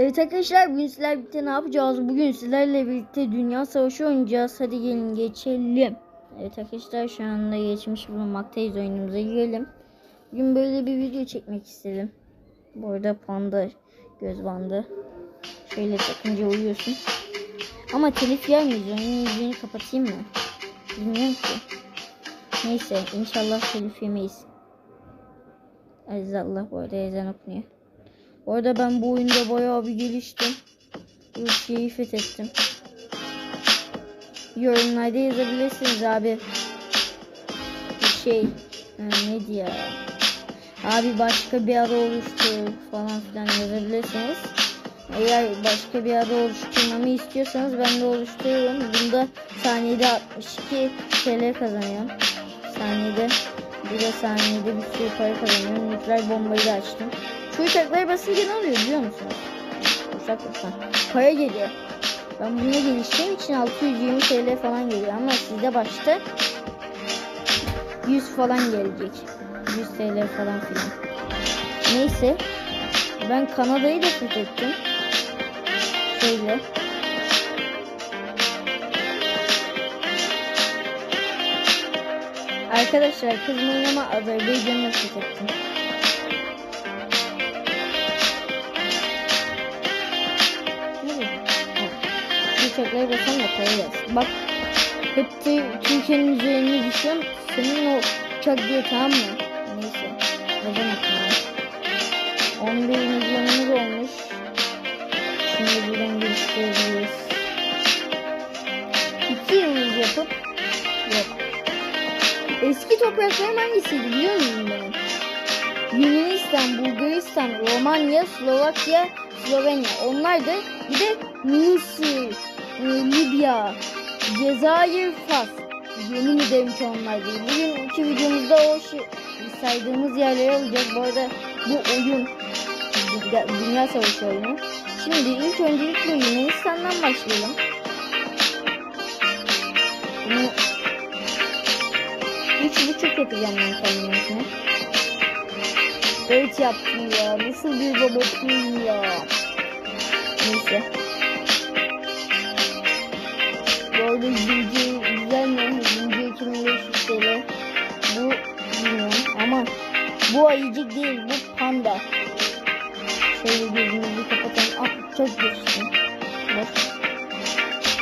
Evet arkadaşlar bugün sizlerle birlikte ne yapacağız? Bugün sizlerle birlikte Dünya Savaşı oynayacağız. Hadi gelin geçelim. Evet arkadaşlar şu anda geçmiş bulunmaktayız oyunumuza girelim. Bugün böyle bir video çekmek istedim. Bu arada panda göz bandı. Şöyle takınca uyuyorsun. Ama telif yer miyiz? Oyunun müziğini kapatayım mı? Bilmiyorum ki. Neyse inşallah telif yemeyiz. Aziz Allah bu arada ezan okunuyor. Bu arada ben bu oyunda bayağı bir geliştim. Ülkeyi fethettim. Yorumlarda yazabilirsiniz abi. Bir şey ha, neydi ya? Abi başka bir ada oluştur falan filan yazabilirsiniz. Eğer başka bir ada oluşturmamı istiyorsanız ben de oluştururum. Bunda saniyede 62 TL kazanıyorum. Saniyede bir de saniyede bir sürü para kazanıyorum. Nükleer bombayı da açtım. Şu uçaklara basınca ne oluyor biliyor musunuz? Uçak uçak. Para geliyor. Ben bununla geliştiğim için 620 TL falan geliyor ama sizde başta 100 falan gelecek. 100 TL falan filan. Neyse. Ben Kanada'yı da fethettim. Şöyle. Arkadaşlar kızmayın ama Azerbaycan'ı fethettim. Uçaklara basan da gelsin. Bak hep de Türkiye'nin üzerine düşüyorum. Senin o uçak diye tamam mı? Neyse. Neden aklıma? 11 milyonumuz olmuş. Şimdi buradan geliştirebiliriz. İki yıldız yapıp yok. Eski topraklarım hangisiydi biliyor musun benim? Yunanistan, Bulgaristan, Romanya, Slovakya, Slovenya. Onlar da bir de Mısır, e, Libya, Cezayir, Fas. Yemin ederim ki onlar değil. Bugünkü videomuzda o şey, saydığımız yerleri alacağız. Bu arada bu oyun Dünya, Savaşı oyunu. Şimdi ilk öncelikle Yunanistan'dan başlayalım. Bunu üç buçuk yapacağım ben kendimkine. Evet yaptım ya. Nasıl bir robotum ya. Neyse. Bu arada zincir güzel mi? Zincir 2500 TL. Bu bilmiyorum ama bu ayıcık değil bu panda. Şöyle gözümüzü kapatalım. Ah çok geçtim. Boş.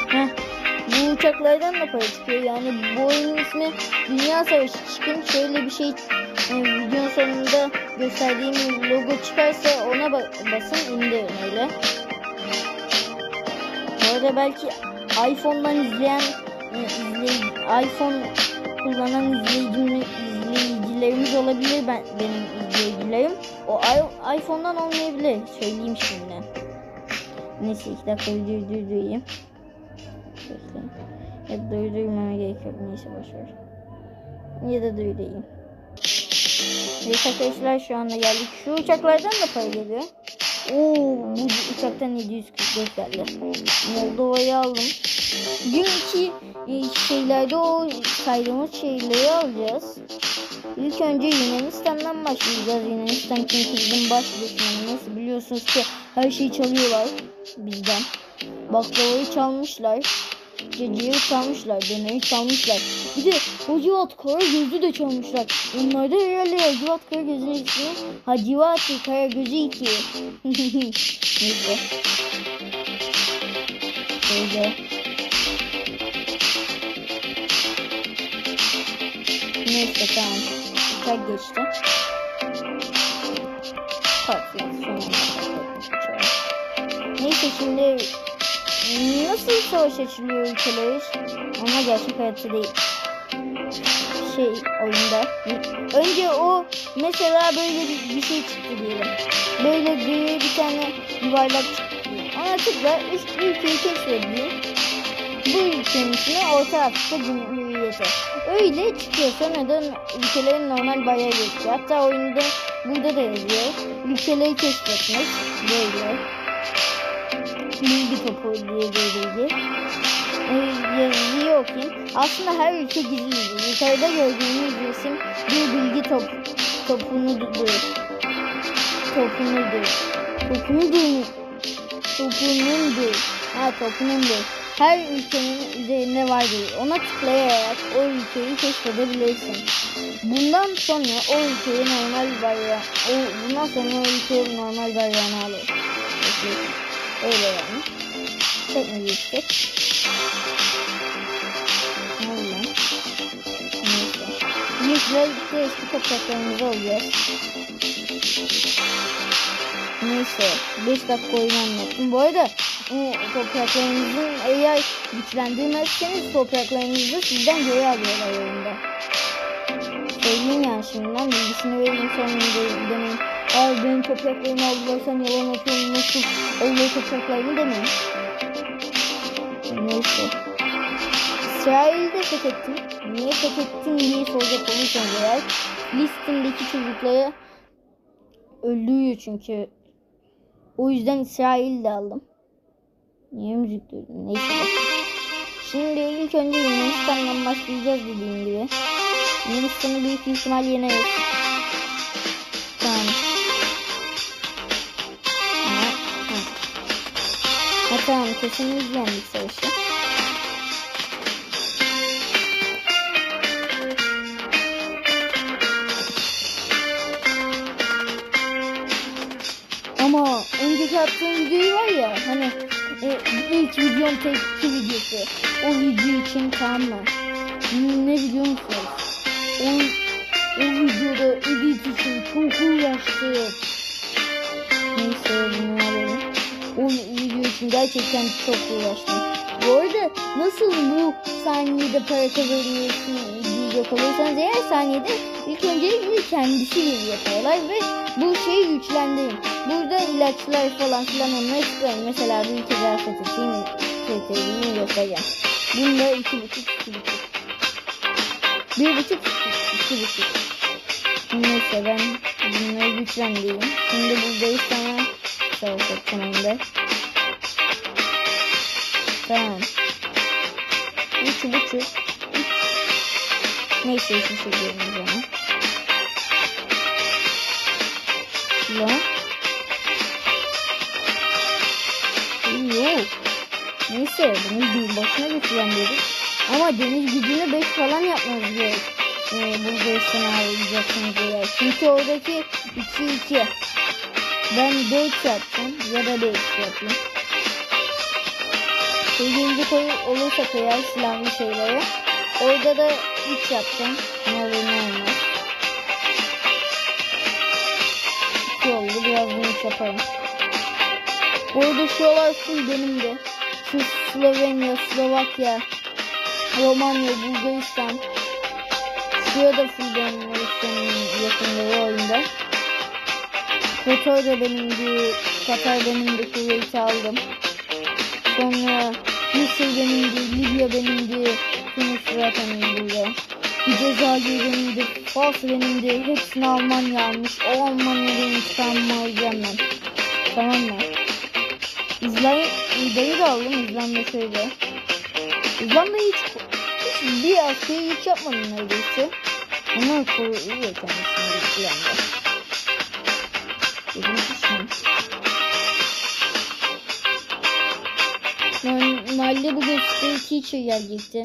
Heh. Bu uçaklardan da para çıkıyor. Yani bu oyunun ismi Dünya Savaşı çıkın. Şöyle bir şey e, videonun sonunda gösterdiğim logo çıkarsa ona ba basın indirin öyle. Bu arada belki iPhone'dan izleyen izley iPhone kullanan izleyicilerimiz olabilir ben benim izleyicilerim. O iPhone'dan olmayabilir. Söyleyeyim şimdi. Neyse iki dakika videoyu durdurayım. Bekleyin. Ya durdurmama gerek yok. Neyse boşver. Ya da durdurayım. Evet arkadaşlar şu anda geldik. Şu uçaklardan da para geliyor. Oo, bu uçaktan 744 geldi. Moldova'yı aldım. Günkü e, şeylerde o saydığımız şeyleri alacağız. İlk önce Yunanistan'dan başlayacağız. Yunanistan çünkü bizim baş düşmanımız. Biliyorsunuz ki her şeyi çalıyorlar bizden. Baklavayı çalmışlar. Ceciyi çalmışlar, döneri çalmışlar. Bir de Hacivat Kara Gözü de çalmışlar. Onlar da herhalde Hacivat Kara Gözü'nün ismi Hacivat Kara Gözü 2. Neyse. Şöyle. Neyse tamam. Uçak geçti. Patladı sonra. Neyse şimdi Nasıl savaş açılıyor ülkeler? Ama gerçek hayatta değil. Şey oyunda. Önce o mesela böyle bir, şey çıktı diyelim. Böyle gri bir tane yuvarlak çıktı. Ona tıkla üst ülkeyi keşfedeyim. Bu ülkenin ismi Orta Afrika Cumhuriyeti. Öyle çıkıyor. Sonradan ülkelerin normal bayrağı geçiyor. Hatta oyunda burada da yazıyor. Ülkeleri keşfetmek. Böyle bilgi topu diye. Ee, yazıyı okuyayım. Aslında her ülke gizli. Yukarıda gördüğünüz resim bir bilgi top, topunudur. Topunudur. Topunudur. topunundur. Ha topunundur. Her ülkenin üzerinde vardır. Ona tıklayarak o ülkeyi keşfedebilirsin. Bundan sonra o ülkeye normal bayrağı, o, bundan sonra o ülkeye normal bayrağını alır. Peki, Öyle yani. Teknoloji oldu lan? Neyse. Bizler de eski topraklarımızda olacağız. Neyse 5 dakika oyunu anlattım. Bu arada bu topraklarınızın eğer güçlendirmezseniz topraklarınızı sizden geri alıyorlar oyunda. Söyleyeyim yani şimdiden bilgisini vereyim sonra de- Aa benim topraklarımı aldılar yalan atıyorsun nasıl oluyor topraklarını demeyin. Neyse. İsrail'i de fethettim. Niye fethettin diye soracak olursanız eğer listemdeki çocukları öldürüyor çünkü. O yüzden İsrail'i de aldım. Niye müzik duydum? Neyse bak. Şimdi ilk önce Yunanistan'dan başlayacağız dediğim gibi. Yunanistan'ı büyük ihtimal yeneriz. Tamam kesin izleyendik savaşı. Ama önceki attığım videoyu var ya hani e, ilk videom tepki videosu. O video için tamam? Ne biliyor musunuz? O, o videoda edit için çok uğraştım. Neyse bunu için gerçekten çok uğraştım. Bu arada nasıl bu saniyede para kazanıyorsun diyecek olursanız eğer saniyede ilk öncelikle kendisi geliyor paralar ve bu şeyi güçlendirin. Burada ilaçlar falan filan onları tıklayın. Mesela bir ülkeden fethedeyim, fethedeyim göstereceğim. Bunda iki buçuk, iki buçuk. Bir buçuk, iki buçuk. Neyse ben bunları güçlendireyim. Şimdi buradayız sana savaş önde. Tamam. Üç buçuk. Neyse hiçbir şey diyelim o zaman. Lan. Yok. Neyse bunu bir başına güçlendirdik. Ama deniz gücünü 5 falan yapmamız gerek. Ee, Bulgaristan'ı alacaksınız eğer. Çünkü oradaki 2-2. Ben 4 yaptım ya da 5 yapayım. Şey gelecek ol- olursak eğer silahlı şeylere. Orada da 3 yapacağım. Ne olur ne olmaz. 2 oldu. Birazdan 3 yaparım. Bu arada şuralar full benim de. Şu Slovenya, Slovakya, Romanya, Bulgaristan. Şurada full benim Rusya'nın yakınları oyunda. Katar da benimdi. Katar benimdi. Kuveyt'i aldım. Sonra Mısır benimdi. Libya benimdi. Tunus zaten burada. Cezayir benimdi. Fas benimdi. Hepsini Almanya almış. O Almanya'dan intikamımı alacağım ben. Tamam mı? İzlanda'yı da aldım. İzlanda şöyle. İzlanda'yı hiç, hiç bir askeri hiç yapmadım neredeyse. Ama koruyor kendisini İzlanda. Dedim ki Normalde bugün Scary Teacher gelecekti.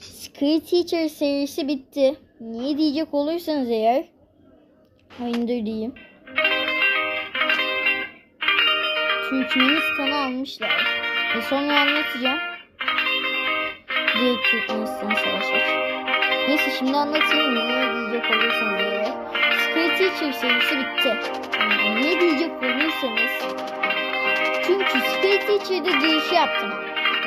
Scary Teacher serisi bitti. Niye diyecek olursanız eğer. Hayırdır diyeyim. Türkmenistan'ı almışlar. Ve sonra anlatacağım. Direkt Türkmenistan savaşı. Neyse şimdi anlatayım niye diyecek olursanız eğer. Scary Teacher serisi bitti. Ne diyecek olursanız. Çünkü Scary Teacher'da girişi yaptım.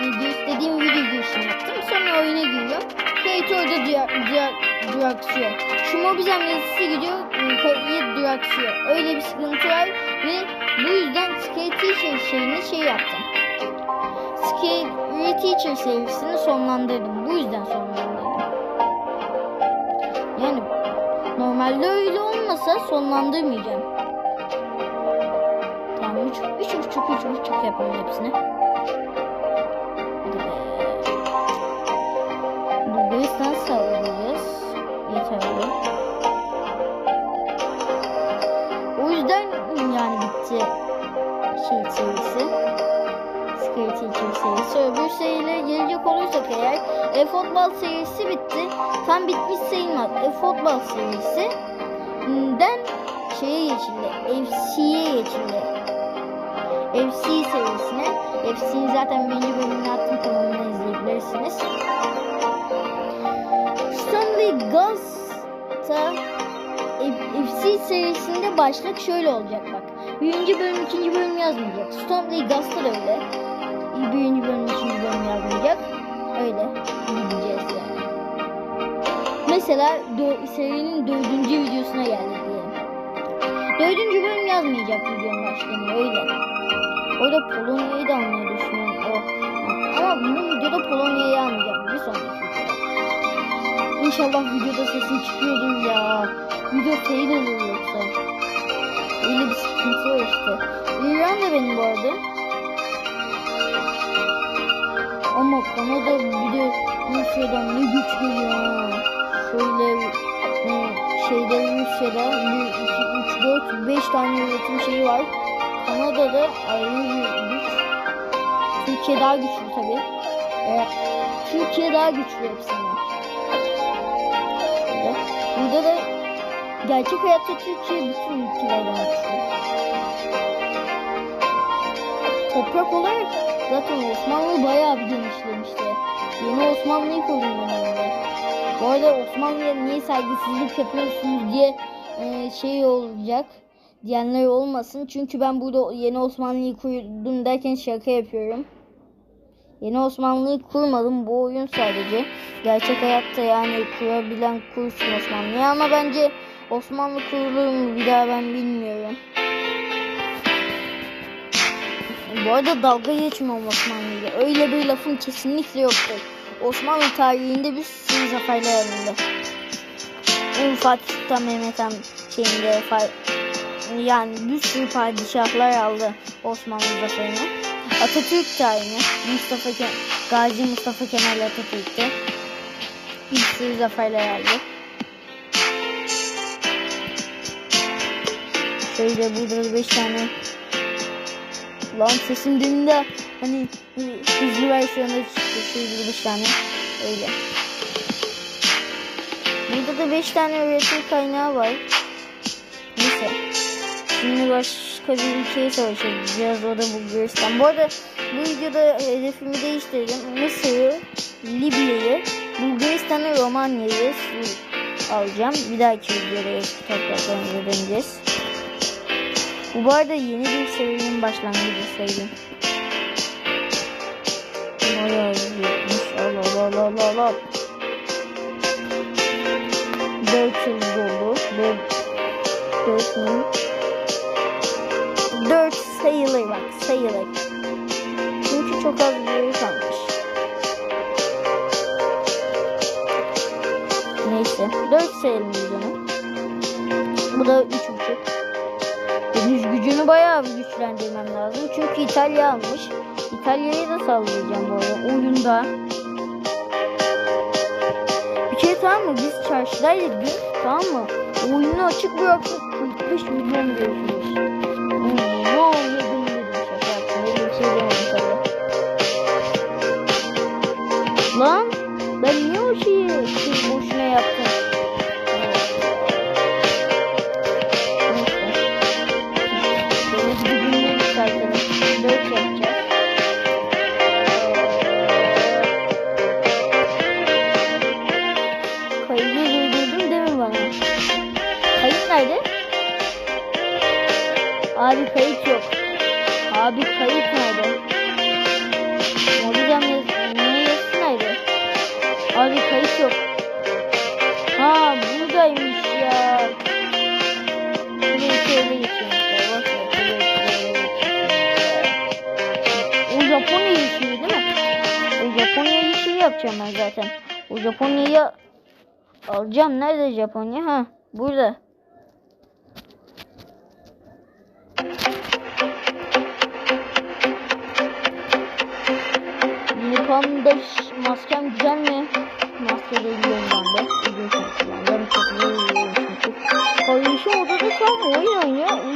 Yani giriş dediğim video girişini yaptım. Sonra oyuna giriyorum. Kayıt orada durak, durak, duraksıyor. Şu Mobizem yazısı gidiyor. ıı, Kayıt duraksıyor. Öyle bir sıkıntı var. Ve bu yüzden Scary Teacher şeyini şey yaptım. Scary Teacher serisini sonlandırdım. Bu yüzden sonlandırdım. Yani normalde öyle olmasa sonlandırmayacağım. Üç buçuk üç buçuk yapalım hepsini. Hadi be. Bulgaristan sağlayacağız. Yeterli. O yüzden yani bitti şey serisi. bir serisi. Öbür serilere gelecek olursak eğer e-futbol serisi bitti. Tam bitmiş sayılmaz. E-futbol serisi den şeye geçildi. FC'ye geçildi. FC serisine. FC'nin zaten birinci bölümünü attım kanalımdan izleyebilirsiniz. Stanley Gaz'ta FC serisinde başlık şöyle olacak bak. Birinci bölüm, ikinci bölüm yazmayacak. Stanley Gaz'ta da öyle. Birinci bölüm, ikinci bölüm yazmayacak. Öyle gideceğiz yani. Mesela dö- serinin dördüncü videosuna geldik diyelim. Dördüncü bölüm yazmayacak videonun başlığında öyle. Orada Polonya'yı da almayı düşünüyorum. O. Ama bu videoda Polonya'yı almayacağım. Bir sonraki videoda. İnşallah videoda sesim çıkıyordur ya. Video fail olur yoksa. Öyle bir sıkıntı var işte. İran da benim bu arada. Ama Kanada bir de Rusya'dan ne güç geliyor. Şöyle e, şeyde Rusya'da 1, 2, 3, 4, 5 tane üretim şeyi var. Kanada'da güç. Türkiye daha güçlü tabi. Ee, Türkiye daha güçlü hepsinden. Şöyle. Burada da gerçek hayatta Türkiye bütün ülkelerden güçlü. Toprak olarak zaten Osmanlı bayağı bir genişlemişti. Yeni Osmanlı'yı ben orada. Bu arada Osmanlı'ya niye saygısızlık yapıyorsunuz diye e, şey olacak diyenler olmasın. Çünkü ben burada yeni Osmanlı'yı kurdum derken şaka yapıyorum. Yeni Osmanlı'yı kurmadım. Bu oyun sadece. Gerçek hayatta yani kurabilen kursun Osmanlı'yı ama bence Osmanlı kurulur mu bir daha ben bilmiyorum. Bu arada dalga geçmiyorum Osmanlı'yla. Öyle bir lafım kesinlikle yoktur. Osmanlı tarihinde bir sürü zaferler alındı. Fatih Sultan Mehmet Han şeyinde yani bir sürü padişahlar aldı Osmanlı zaferini. Atatürk de aynı. Mustafa Ke Gazi Mustafa Kemal Atatürk de bir sürü zaferler aldı. Şöyle burada 5 tane Lan sesim dilinde hani hızlı versiyonda çıktı. Şöyle 5 tane öyle. Burada da 5 tane üretim kaynağı var. Neyse. Şimdi başka bir ülkeye savaşacağız. O da Bulgaristan. Bu arada bu videoda hedefimi değiştirdim. Mısır'ı, Libya'yı, Bulgaristan'ı, Romanya'yı alacağım. Bir dahaki videoda eski topraklarımıza döneceğiz. Bu arada yeni bir serinin başlangıcı sayılır. Bayağı büyükmüş. Al al al al al al. 4 yıl dolu. 4 mü? 4 sayılır bak sayılır. Çünkü çok az bir kalmış. Neyse 4 sayalım onu. Bu da 3.5. Deniz gücünü bayağı güçlendirmem lazım. Çünkü İtalya almış. İtalya'yı da sallayacağım bu arada oyunda. Bir kere tamam mı? Biz çarşıdaydık. Tamam mı? Oyunu açık bıraktık. 45 milyon diyorsunuz. Ben niye o şeyi şey boşuna yaptım? Abi kayıt yok. Abi kayıt nerede? Hocam yaz, niye yapacağım ben zaten. O Japonya'yı alacağım. Nerede Japonya? Ha burada. Nipam'da maskem güzel mi? Maske değil ondan da. Uzun şarkılar. Ben çok uyuyorum çünkü. Odada tam oyun oynuyor.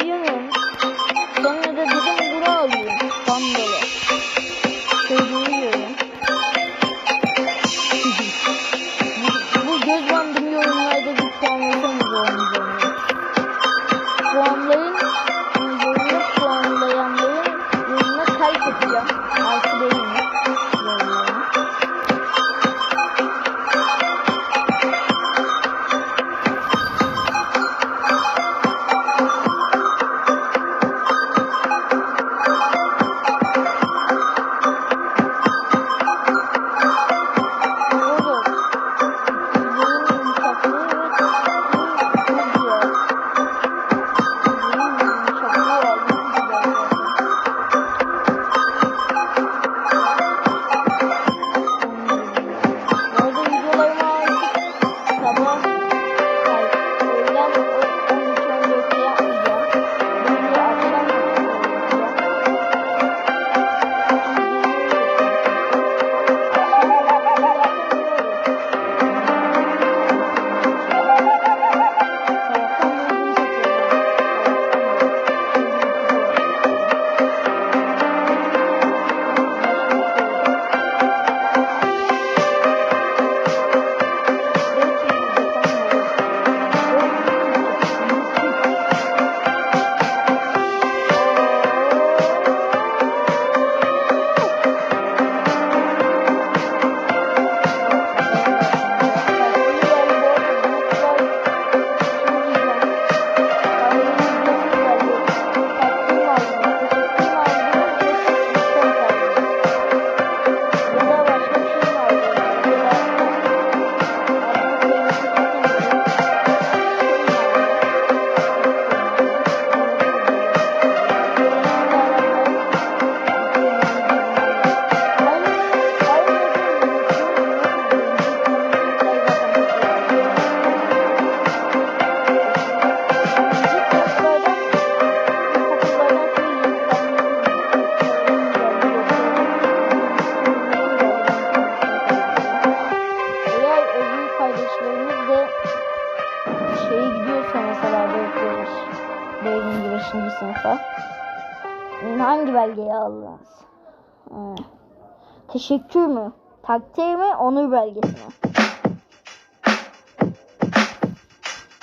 Teşekkür mü? Takdir mi? Onur belgesi mi?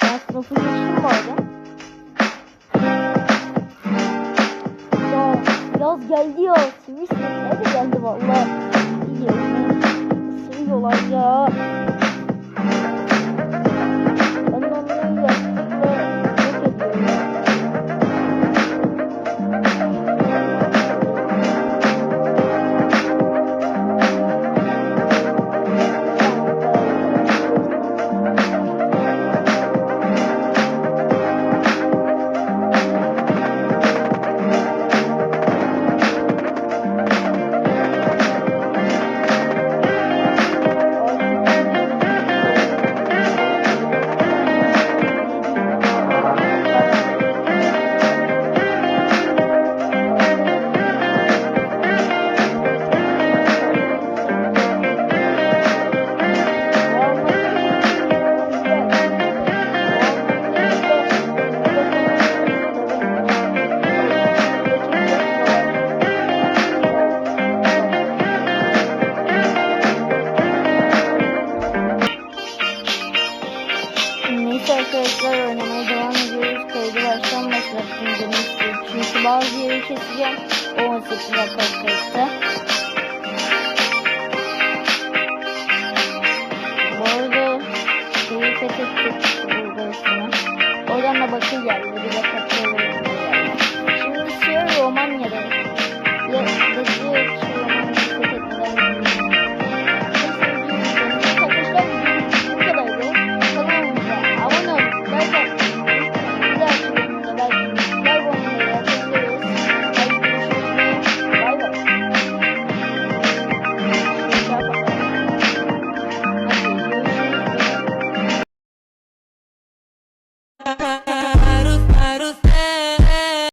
Ben sınıfı geçtim bu. Ya yaz geldi ya. Sivrisinek nerede geldi valla. Gidiyorum. Isırıyorlar ya. Şeyi fethettik Bulgaristan'a. Oradan da bakır geldi. Bir de geldi. Şimdi Sierra Romanya'da. Ya, dedi ki